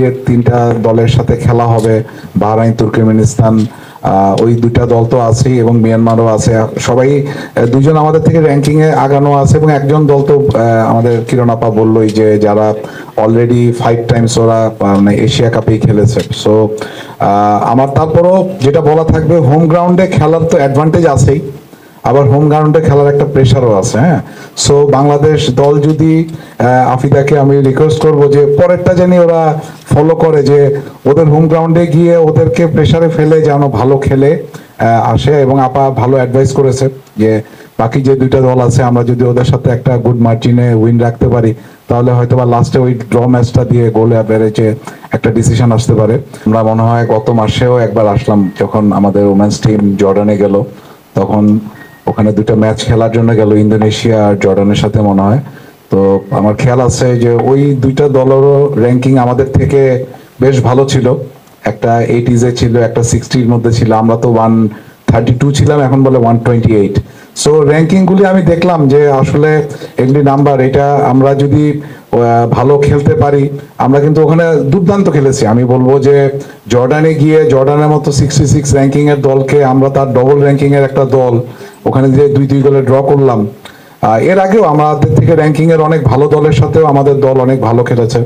যে তিনটা দলের সাথে খেলা হবে, বাহরাইন, তুর্কমেনিস্তান ওই দুইটা দল তো আছেই এবং মিয়ানমারও আছে। সবাই দুজন আমাদের থেকে র্যাঙ্কিং এ আগানো আছে এবং একজন দল তো আমাদের কিরণ আপা বললোই যে যারা অলরেডি ফাইভ টাইমস ওরা মানে এশিয়া কাপেই খেলেছে। সো আমার তারপরও যেটা বলা থাকবে হোম গ্রাউন্ডে খেলার তো অ্যাডভান্টেজ আছেই, আবার হোম গ্রাউন্ডে খেলার একটা প্রেশারও আছে হ্যাঁ? সো বাংলাদেশ দল যদি আফিদাকে আমি রিকোয়েস্ট করব যে পরেরটা জানি ওরা ফলো করে যে ওদের হোম গ্রাউন্ডে গিয়ে ওদেরকে প্রেশারে ফেলে যেন ভালো খেলে আসে এবং আপা ভালো অ্যাডভাইস করেছে যে বাকি যে দুইটা দল আছে, আমরা যদি ওদের সাথে একটা গুড মার্জিনে উইন রাখতে পারি, তাহলে হয়তো বা লাস্টে ওই ড্র ম্যাচটা দিয়ে গোলে অ্যাভারেজে একটা ডিসিশন আসতে পারে। আমরা মনে হয় গত মাসেও একবার আসলাম, যখন আমাদের ওমেন্স টিম জর্ডানে গেল, তখন ওখানে দুটো ম্যাচ খেলার জন্য গেল, ইন্দোনেশিয়া আর জর্ডানের সাথে মনে হয়। তো আমার খেয়াল আছে যে ওই দুইটা দলেরও র্যাঙ্কিং আমাদের থেকে বেশ ভালো ছিল। একটা এইটিজে ছিল, একটা সিক্সটির মধ্যে ছিল। আমরা তো ওয়ান থার্টি টু ছিলাম, এখন বলে ওয়ান টোয়েন্টি এইট সো র্যাঙ্কিংগুলি আমি দেখলাম যে আসলে এগুলি নাম্বার এটা আমরা যদি ভালো খেলতে পারি, আমরা কিন্তু ওখানে দুর্দান্ত খেলেছি। আমি বলব যে জর্ডানে গিয়ে, জর্ডানের মতো সিক্সটি সিক্স র্যাঙ্কিংয়ের দলকে আমরা তার ডবল র্যাঙ্কিংয়ের একটা দল, ওখানে যে দুই দুই গোলে ড্র করলাম এর আগেও আমাদের থেকে র্যাঙ্কিং এর অনেক ভালো দলের সাথেও আমাদের দল অনেক ভালো খেলেছে।